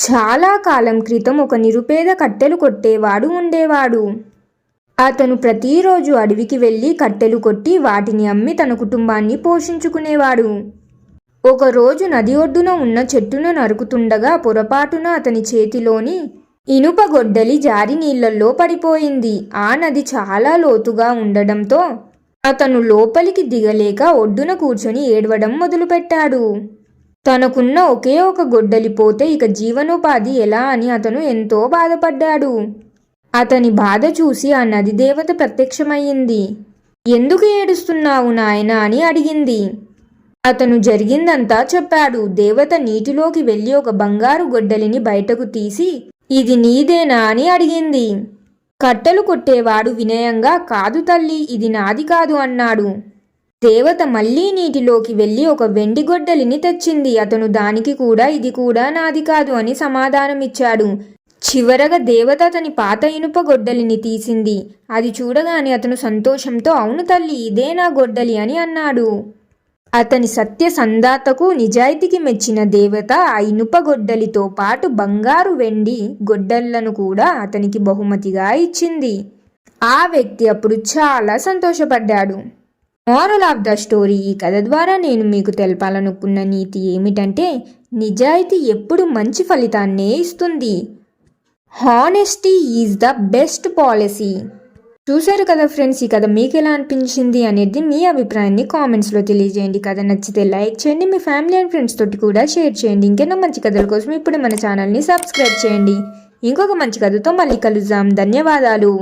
చాలా కాలం క్రితం ఒక నిరుపేద కట్టెలు కొట్టేవాడు ఉండేవాడు. అతను ప్రతిరోజు అడవికి వెళ్ళి కట్టెలు కొట్టి వాటిని అమ్మి తన కుటుంబాన్ని పోషించుకునేవాడు. ఒకరోజు నది ఒడ్డున ఉన్న చెట్టును నరుకుతుండగా పొరపాటున అతని చేతిలోని ఇనుప గొడ్డలి జారి నీళ్ళల్లో పడిపోయింది. ఆ నది చాలా లోతుగా ఉండడంతో అతను లోపలికి దిగలేక ఒడ్డున కూర్చొని ఏడవడం మొదలుపెట్టాడు. తనకున్న ఒకే ఒక గొడ్డలి పోతే ఇక జీవనోపాధి ఎలా అని అతను ఎంతో బాధపడ్డాడు. అతని బాధ చూసి ఆ నది దేవత ప్రత్యక్షమయ్యింది. ఎందుకు ఏడుస్తున్నావు నాయనా? అని అడిగింది. అతను జరిగిందంతా చెప్పాడు. దేవత నీటిలోకి వెళ్ళి ఒక బంగారు గొడ్డలిని బయటకు తీసి ఇది నీదేనా? అని అడిగింది. కట్టెలు కొట్టేవాడు వినయంగా కాదు తల్లి ఇది నాది కాదు అన్నాడు. దేవత మళ్ళీ నీటిలోకి వెళ్ళి ఒక వెండి గొడ్డలిని తెచ్చింది. అతను దానికి కూడా ఇది కూడా నాది కాదు అని సమాధానమిచ్చాడు. చివరగా దేవత అతని పాత ఇనుప గొడ్డలిని తీసింది. అది చూడగానే అతను సంతోషంతో అవును తల్లి ఇదే నా గొడ్డలి అని అన్నాడు. అతని సత్య సందాతకు నిజాయితీకి మెచ్చిన దేవత ఆ ఇనుప గొడ్డలితో పాటు బంగారు వెండి గొడ్డళ్ళను కూడా అతనికి బహుమతిగా ఇచ్చింది. ఆ వ్యక్తి అప్పుడు చాలా సంతోషపడ్డాడు. మారల్ ఆఫ్ ద స్టోరీ ఈ కథ ద్వారా నేను మీకు తెలపాలనుకున్న నీతి ఏమిటంటే నిజాయితీ ఎప్పుడు మంచి ఫలితాన్నే ఇస్తుంది. Honesty is the best policy చూశారు కదా ఫ్రెండ్స్ ఈ కథ మీకు ఎలా అనిపించింది అనేది మీ అభిప్రాయాన్ని కామెంట్స్లో తెలియజేయండి. కథ నచ్చితే లైక్ చేయండి మీ ఫ్యామిలీ అండ్ ఫ్రెండ్స్ తోటి కూడా షేర్ చేయండి. ఇంకెన్నో మంచి కథల కోసం ఇప్పుడు మన ఛానల్ని సబ్స్క్రైబ్ చేయండి. ఇంకొక మంచి కథతో మళ్ళీ కలుద్దాం. ధన్యవాదాలు.